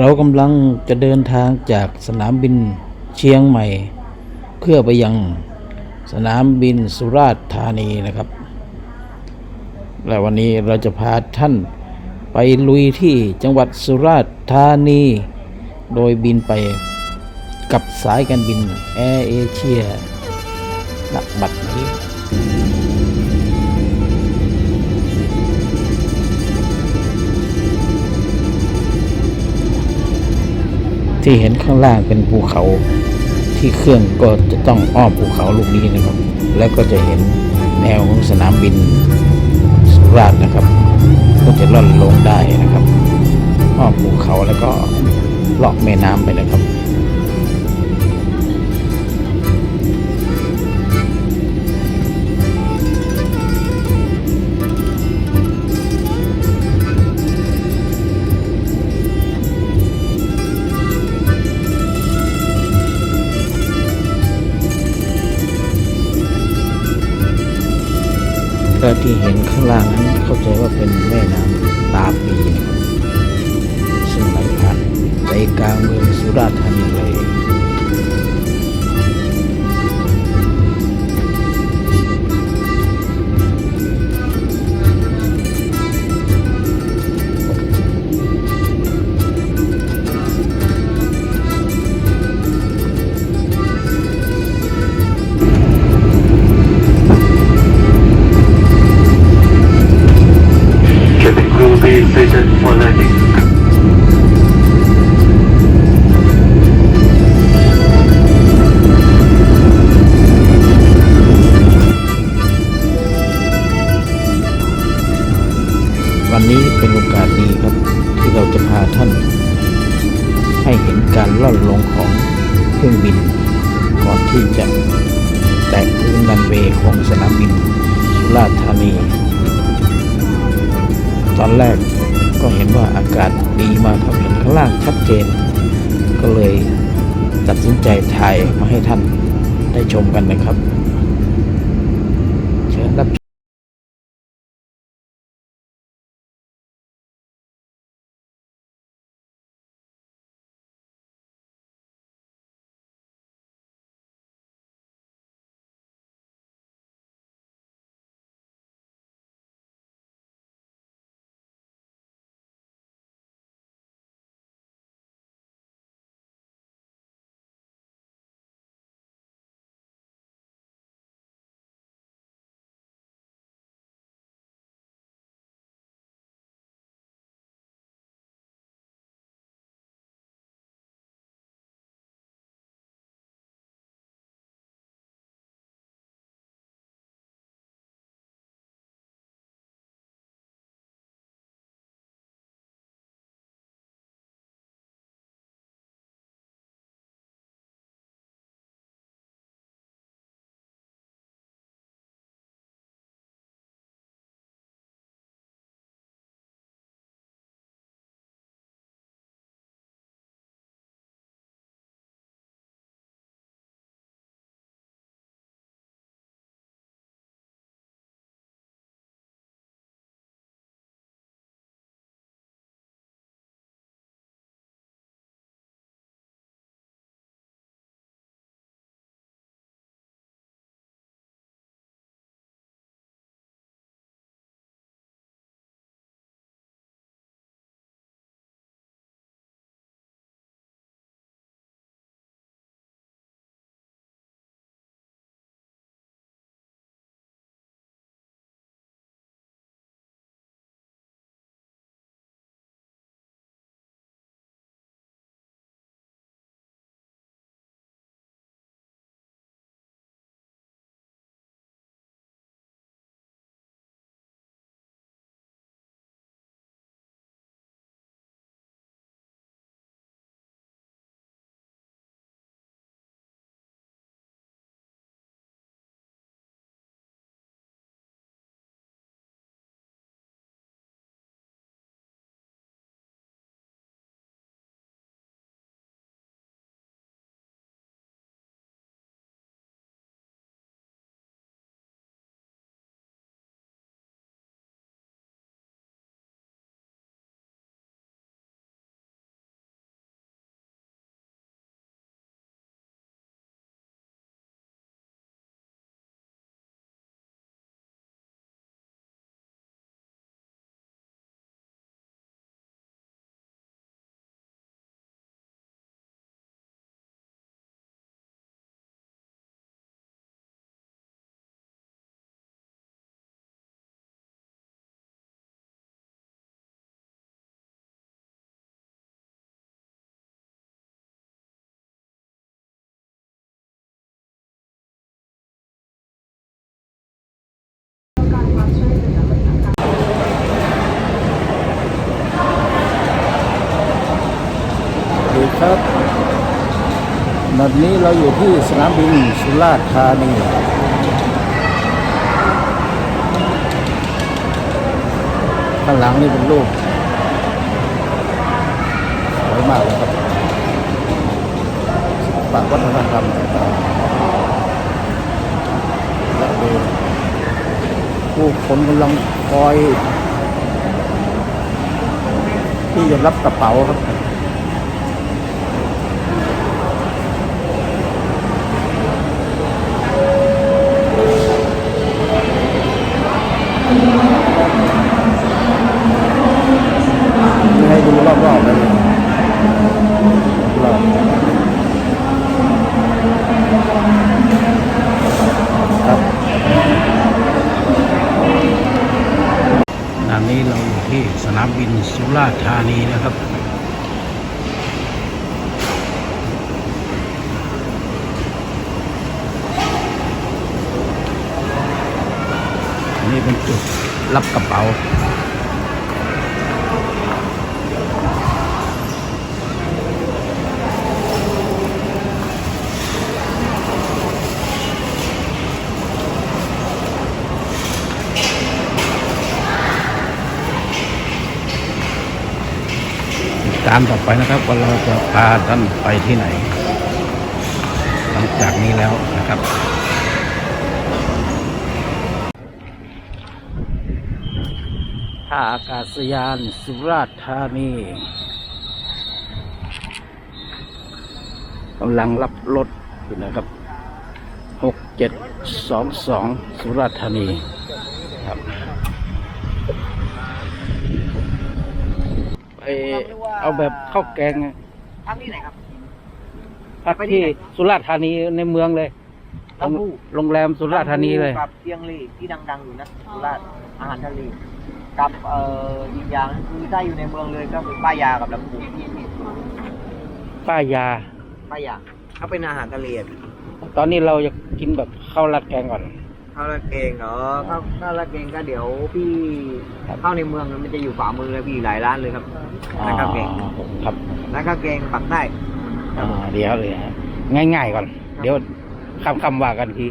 เรากำลังจะเดินทางจากสนามบินเชียงใหม่ เพื่อไปยังสนามบินสุราษฎร์ธานีนะครับ และวันนี้เราจะพาท่านไปลุยที่จังหวัดสุราษฎร์ธานี โดยบินไปกับสายการบินแอร์เอเชียณบัด ที่เห็นข้างล่างเป็นภูเขาที่เครื่องก็จะต้องอ้อมภูเขาลูกนี้นะครับ แล้วก็จะเห็นแนวของสนามบินสุราษฎร์นะครับ ก็จะล่อนลงได้นะครับอ้อมภูเขาแล้วก็ลอกแม่น้ำไปนะครับ ข้างล่างนั้นเข้าใจว่าเป็นแม่น้ำตาปีนะครับซึ่งไหลผ่านใจกลางเมืองสุราษฎร์ธานี แรก ก็เห็นว่าอากาศดีมากครับเห็นข้างล่างชัดเจน ก็เลยตัดสินใจถ่ายมาให้ท่านได้ชมกันนะครับ นี้เราอยู่ที่สนามบินสุราษฎร์ธานีข้างหลังนี่เป็นรูปสวยมากเลยครับศิลปะวัฒนธรรมต่างๆและดูผู้คนกำลังคอย ที่จะรับกระเป๋าครับ ดูรอบๆเลยรอบครับตอนนี้เราอยู่ที่สนามบินสุราษฎร์ธานีนะครับนนี้เป็นจุดรับกระเป๋า ตามต่อไปนะครับว่าเราจะพาท่านไปที่ไหน หลังจากนี้แล้วนะครับท่าอากาศยานสุราษฎร์ธานีกำลังรับรถอยู่นะครับหกเจ็ดสองสองสุราษฎร์ธานีครับ ไปเอาแบบข้าวแกงอะพักที่ไหนครับพักที่สุราษฎร์ธานีในเมืองเลยลำพูโรงแรมสุราษฎร์ธานีเลยกับเชียงรีที่ดัง ๆ อยู่นะสุราษฎร์อาหารทะเลกับเอ่ออีกอย่างคือถ้าอยู่ในเมืองเลยก็คือป้ายากับลำพูป้ายาป้ายาเขาเป็นอาหารทะเลอะตอนนี้เราจะกินแบบข้าวราดแกงก่อน ข้าวราดเกงเหรอข้าวข้าวราดเกงก็เดี๋ยวพี่ครับเข้าในเมืองมันจะอยู่ขวามือเลยพี่หลายร้านเลยครับร้านข้าวแกงอ๋อครับร้านข้าวแกงปักใต้อ่าเดี๋ยวเลยฮะง่ายๆก่อน เดี๋ยวคำคำๆว่ากันที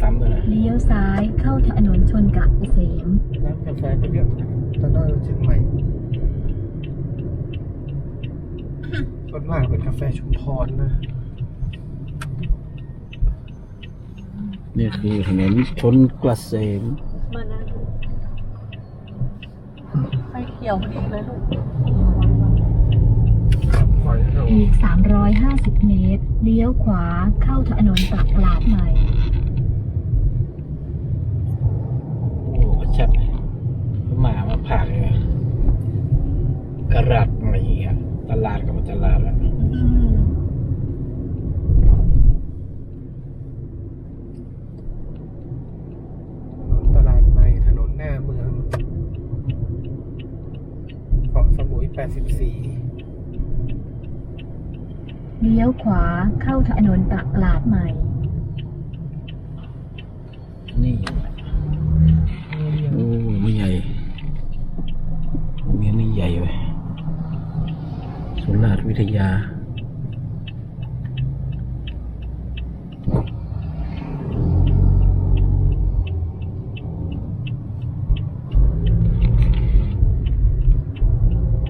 ซ้ำด้วยนะเลี้ยวซ้ายเข้าถนนชนกะเกษมร้านกาแฟก็เยอะตอนนั้นเราเชียงใหม่ส่วนมากเป็นกาแฟชุมพรนะ นี่คือถนนชนกระเสมมานะไฟเขียวพอดีเลยลูกอีก 350 เมตร เลี้ยวขวาเข้าถนนตลาดใหม่ โอ้ชัดเลยหมามาผ่าเลย กระรัดอะไรอย่างเงี้ยตลาดกับตลาดแล้วตลาดใหม่ถนนหน้าเมืองเกาะสมุย 84 เลี้ยวขวาเข้าถนนตลาดใหม่ นี่ โอ้ไม่ใหญ่โรงเรียนนี่ใหญ่ไปสุราษฎร์วิ ทยา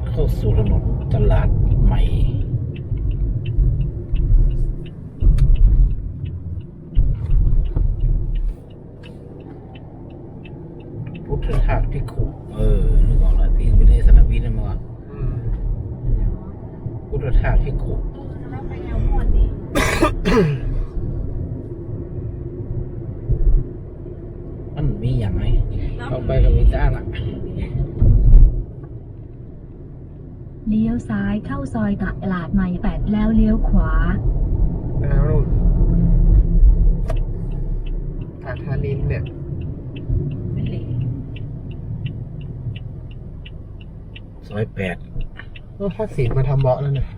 เข้าสู่ถนนตลาดใหม่พุทธทาสพิกขุเออนึกออกแล้วที่ไม่ได้สนามบินนั่นมา อืม พุ ทธทาสพิกขุแล้วไปแนวม่วนนี้มันมีอย่างไรเข้าไปกับมีจ้าละเลี้ยวซ้ายเข้าซอยตลาดใหม่8แล้วเลี้ยวขวาแล้วนู่นตาทานินเนี่ยไม่เหลยซอยแปดต้องทักษิณมาทำเบาะแล้วเนี่ยอืม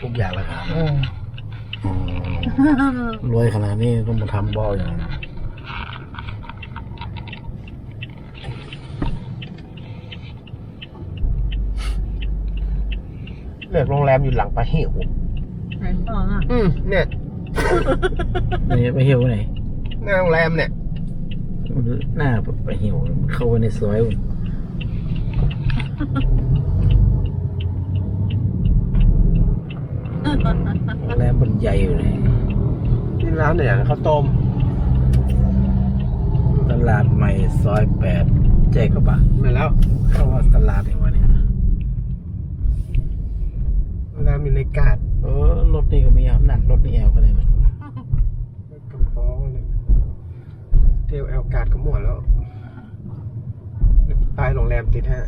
ทุกอย่างราคาเอออืมรวยขนาดนี้ต้องมาทำบ่ออย่างนั้นเลือกโรงแรมอยู่หลังปลาเหวไหนต่ออะอืมเนี่ยนี่ไปเหี่ยวไหนหน้าโรงแรมเนี่ย หน้าไปเหี่ยวเข้าไปในซอยอุ่นโรงแรมบน ใหญ่อยู่เลยที่ร้านเนี่ยข้าวต้มตลาดใหม่ซอยแปดแจกกระบะมาแล้วเข้าว่าตลาดเองวะเนี่ยโรงแรมอยู่ในกาดเออรถนี่ก็มีครับหนักรถนี่แอลก็ได้นะกำฟ้องเนี่ยเทลแอลกาดก็หมดแล้วป้ายโรงแรมติดฮะ